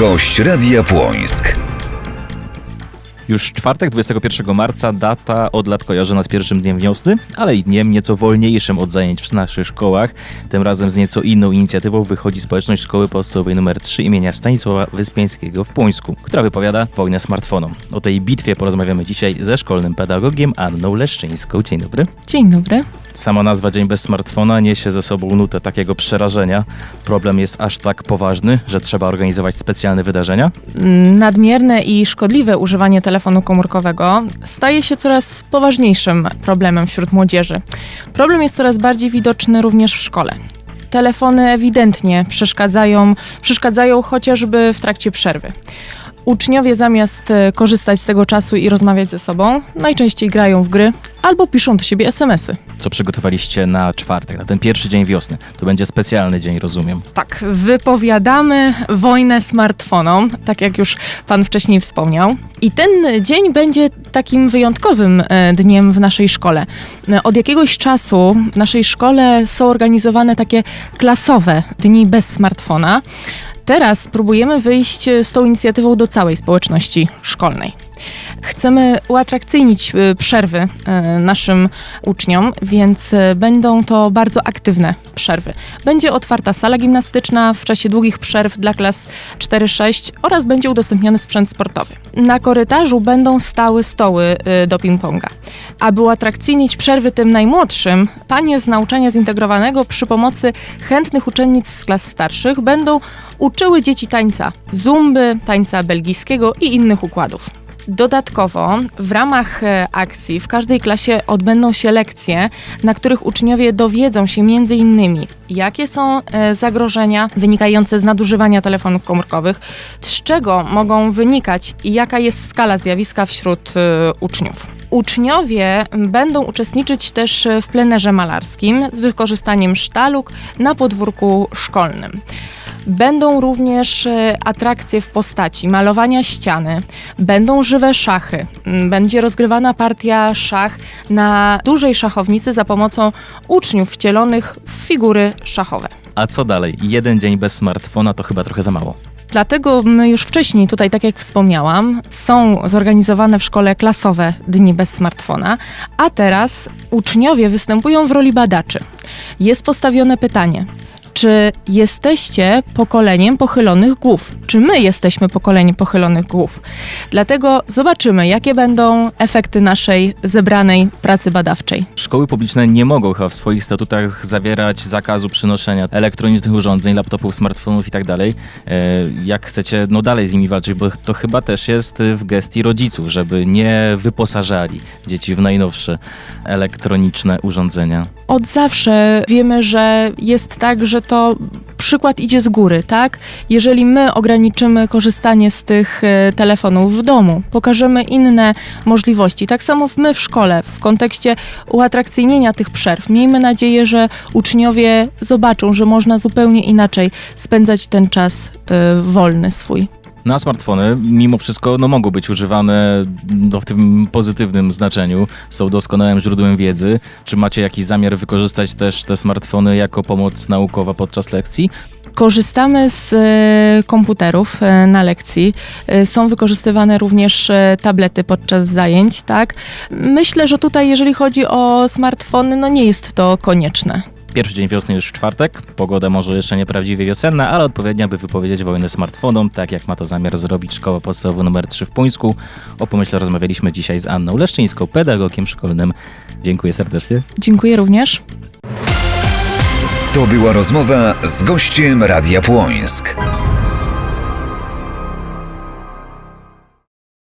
Gość Radia Płońsk. Już czwartek, 21 marca, data od lat kojarzona z pierwszym dniem wiosny, ale i dniem nieco wolniejszym od zajęć w naszych szkołach. Tym razem z nieco inną inicjatywą wychodzi społeczność szkoły podstawowej nr 3 imienia Stanisława Wyspiańskiego w Płońsku, która wypowiada wojnę smartfonom. O tej bitwie porozmawiamy dzisiaj ze szkolnym pedagogiem Anną Leszczyńską. Dzień dobry. Dzień dobry. Sama nazwa Dzień bez smartfona niesie ze sobą nutę takiego przerażenia. Problem jest aż tak poważny, że trzeba organizować specjalne wydarzenia. Nadmierne i szkodliwe używanie telefonu komórkowego staje się coraz poważniejszym problemem wśród młodzieży. Problem jest coraz bardziej widoczny również w szkole. Telefony ewidentnie przeszkadzają, przeszkadzają chociażby w trakcie przerwy. Uczniowie zamiast e, korzystać z tego czasu i rozmawiać ze sobą, najczęściej grają w gry albo piszą do siebie SMS-y. Co przygotowaliście na czwartek, na ten pierwszy dzień wiosny? To będzie specjalny dzień, rozumiem. Tak, wypowiadamy wojnę smartfonom, tak jak już Pan wcześniej wspomniał. I ten dzień będzie takim wyjątkowym e, dniem w naszej szkole. E, Od jakiegoś czasu w naszej szkole są organizowane takie klasowe dni bez smartfona. Teraz próbujemy wyjść z tą inicjatywą do całej społeczności szkolnej. Chcemy uatrakcyjnić y, przerwy y, naszym uczniom, więc y, będą to bardzo aktywne przerwy. Będzie otwarta sala gimnastyczna w czasie długich przerw dla klas 4-6 oraz będzie udostępniony sprzęt sportowy. Na korytarzu będą stały stoły do ping-ponga. Aby uatrakcyjnić przerwy tym najmłodszym, panie z nauczania zintegrowanego przy pomocy chętnych uczennic z klas starszych będą uczyły dzieci tańca zumby, tańca belgijskiego i innych układów. Dodatkowo w ramach e, akcji w każdej klasie odbędą się lekcje, na których uczniowie dowiedzą się innymi, jakie są e, zagrożenia wynikające z nadużywania telefonów komórkowych, z czego mogą wynikać i jaka jest skala zjawiska wśród e, uczniów. Uczniowie będą uczestniczyć też w plenerze malarskim z wykorzystaniem sztaluk na podwórku szkolnym. Będą również e, atrakcje w postaci malowania ściany, będą żywe szachy, m, będzie rozgrywana partia szach na dużej szachownicy za pomocą uczniów wcielonych w figury szachowe. A co dalej? Jeden dzień bez smartfona to chyba trochę za mało. Dlatego my już wcześniej, tutaj tak jak wspomniałam, są zorganizowane w szkole klasowe dni bez smartfona, a teraz uczniowie występują w roli badaczy. Jest postawione pytanie, czy jesteście pokoleniem pochylonych głów? Czy my jesteśmy pokoleniem pochylonych głów? Dlatego zobaczymy, jakie będą efekty naszej zebranej pracy badawczej. Szkoły publiczne nie mogą chyba w swoich statutach zawierać zakazu przynoszenia elektronicznych urządzeń, laptopów, smartfonów i tak. E, Jak chcecie no dalej z nimi walczyć, bo to chyba też jest w gestii rodziców, żeby nie wyposażali dzieci w najnowsze elektroniczne urządzenia. Od zawsze wiemy, że jest tak, że to przykład idzie z góry, tak? Jeżeli my ograniczymy korzystanie z tych e, telefonów w domu, pokażemy inne możliwości, tak samo my w szkole, w kontekście uatrakcyjnienia tych przerw, miejmy nadzieję, że uczniowie zobaczą, że można zupełnie inaczej spędzać ten czas e, wolny swój. Na smartfony mimo wszystko no, mogą być używane no, w tym pozytywnym znaczeniu. Są doskonałym źródłem wiedzy. Czy macie jakiś zamiar wykorzystać też te smartfony jako pomoc naukowa podczas lekcji? Korzystamy z e, komputerów e, na lekcji. E, Są wykorzystywane również tablety podczas zajęć, tak? Myślę, że tutaj, jeżeli chodzi o smartfony, no nie jest to konieczne. Pierwszy dzień wiosny już w czwartek. Pogoda może jeszcze nieprawdziwie wiosenna, ale odpowiednia, by wypowiedzieć wojnę smartfonom, tak jak ma to zamiar zrobić Szkoła Podstawowa nr 3 w Puńsku. O pomyśle rozmawialiśmy dzisiaj z Anną Leszczyńską, pedagogiem szkolnym. Dziękuję serdecznie. Dziękuję również. To była rozmowa z gościem Radia Płońsk.